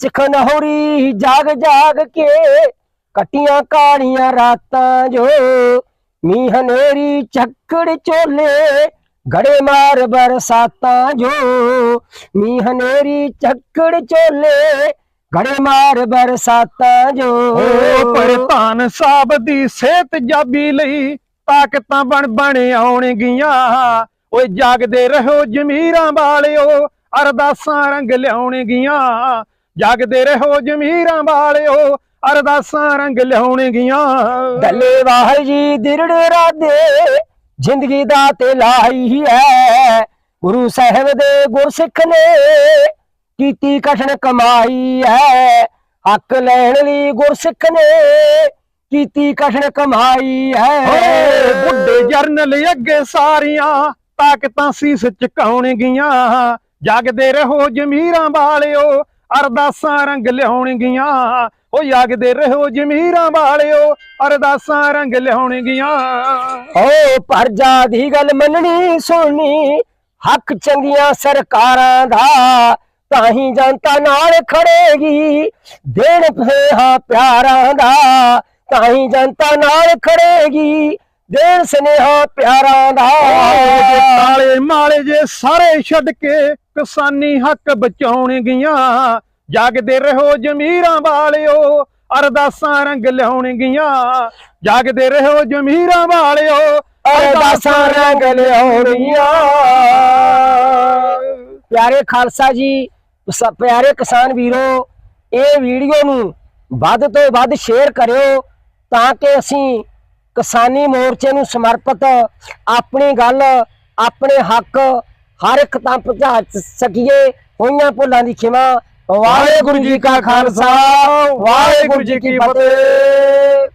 ਚਖਨਹੌਰੀ ਜਾਗ ਜਾਗ ਕੇ ਕਟੀਆਂ ਕਾਲੀਆਂ ਰਾਤਾਂ ਜੋ ਮੀਂਹ ਹਨੇਰੀ ਚੱਕੜ ਚੋਲੇ ਗੜੇ ਮਾਰ ਬਰਸਾਤਾਂ ਜੋ ਮੀਂਹ ਹਨੇਰੀ ਚੱਕੜ ਚੋਲੇ ਗੜੇ ਮਾਰ ਬਰਸਾਤਾਂ ਜੋ ਓ ਪ੍ਰਧਾਨ ਸਾਹਿਬ ਦੀ ਸਿਹਤ ਜਾਬੀ ਲਈ ਤਾਕਤਾਂ ਬਣ ਬਣ ਆਉਣਗੀਆਂ। ਓਏ ਜਾਗਦੇ ਰਹੋ ਜ਼ਮੀਰਾਂ ਵਾਲਿਓ, ਅਰਦਾਸਾਂ ਰੰਗ ਲਿਆਉਣਗੀਆਂ। ਜਾਗਦੇ ਰਹੋ ਜ਼ਮੀਰਾਂ ਵਾਲਿਓ ਅਰਦਾਸਾਂ ਰੰਗ ਲਿਆਉਣਗੀਆਂ। ਡੱਲੇ ਵਾਹ ਜੀ ਦਿਰੜੇ ਰਾਦੇ ਜ਼ਿੰਦਗੀ ਦਾ ਤੇ ਲਾਈ ਹੈ ਗੁਰੂ ਸਾਹਿਬ ਦੇ ਗੁਰਸਿੱਖ ਨੇ ਕੀਤੀ ਕਠਨ ਕਮਾਈ ਹੈ। ਹੱਕ ਲੈਣ ਲਈ ਗੁਰਸਿੱਖ ਨੇ ਕੀਤੀ ਕਠਨ ਕਮਾਈ ਹੈ। ਬੁੱਢੇ ਜਰਨਲ ਅੱਗੇ ਸਾਰੀਆਂ ਤਾਕਤਾਂ ਸੀਸ ਝੁਕਾਉਣਗੀਆਂ ਜਾਗਦੇ ਰਹੋ ਜ਼ਮੀਰਾਂ ਵਾਲਿਓ ਅਰਦਾਸਾਂ ਰੰਗ ਲਿਆਉਣਗੀਆਂ। ਓ ਜਾਗਦੇ ਰਹੋ ਜ਼ਮੀਰਾਂ ਵਾਲਿਓ, ਅਰਦਾਸਾਂ ਰੰਗ ਲਿਆਉਣਗੀਆਂ। ਓ ਪਰਜਾ ਦੀ ਗੱਲ ਮੰਨਣੀ ਸੁਣਨੀ, ਹੱਕ ਚੰਗੀਆਂ ਸਰਕਾਰਾਂ ਦਾ ਤਾਂ ਹੀ ਜਨਤਾ ਨਾਲ ਖੜੇਗੀ। ਦੇਣ ਫੇਹਾ ਪਿਆਰਾਂ ਦਾ ਤਾਂ ਹੀ ਜਨਤਾ ਨਾਲ ਖੜੇਗੀ। ਦੇਣ ਸਨੇਹਾ ਪਿਆਰਾਂ ਦਾ। ਜੇ ਤਾਲੇ ਮਾਲੇ ਜੇ ਸਾਰੇ ਛੱਡ ਕੇ ਕਿਸਾਨੀ ਹੱਕ ਬਚਾਉਣਗੀਆਂ ਜਾਗਦੇ ਰਹੋ ਜ਼ਮੀਰਾਂ ਵਾਲਿਓ ਅਰਦਾਸਾਂ ਰੰਗ ਲਿਆਉਣਗੀਆਂ ਜਾਗਦੇ ਰਹੋ ਜ਼ਮੀਰਾਂ ਵਾਲਿਓ ਅਰਦਾਸਾਂ ਰੰਗ ਲਿਆਉਣੀਆਂ ਪਿਆਰੇ ਖਾਲਸਾ ਜੀ ਪਿਆਰੇ ਕਿਸਾਨ ਵੀਰੋ ਇਹ ਵੀਡੀਓ ਨੂੰ ਵੱਧ ਤੋਂ ਵੱਧ ਸ਼ੇਅਰ ਕਰਿਓ ਤਾਂ ਕਿ ਅਸੀਂ ਕਿਸਾਨੀ ਮੋਰਚੇ ਨੂੰ ਸਮਰਪਿਤ ਆਪਣੀ ਗੱਲ, ਆਪਣੇ ਹੱਕ ਹਰ ਇੱਕ ਤਾਂ ਪਹੁੰਚਾ ਸਕੀਏ, ਹੋਈਆਂ ਭੁੱਲਾਂ ਦੀ ਖਿਮਾ। ਵਾਹਿਗੁਰੂ ਜੀ ਕਾ ਖਾਲਸਾ, ਵਾਹਿਗੁਰੂ ਜੀ ਕੀ ਫਤਿਹ।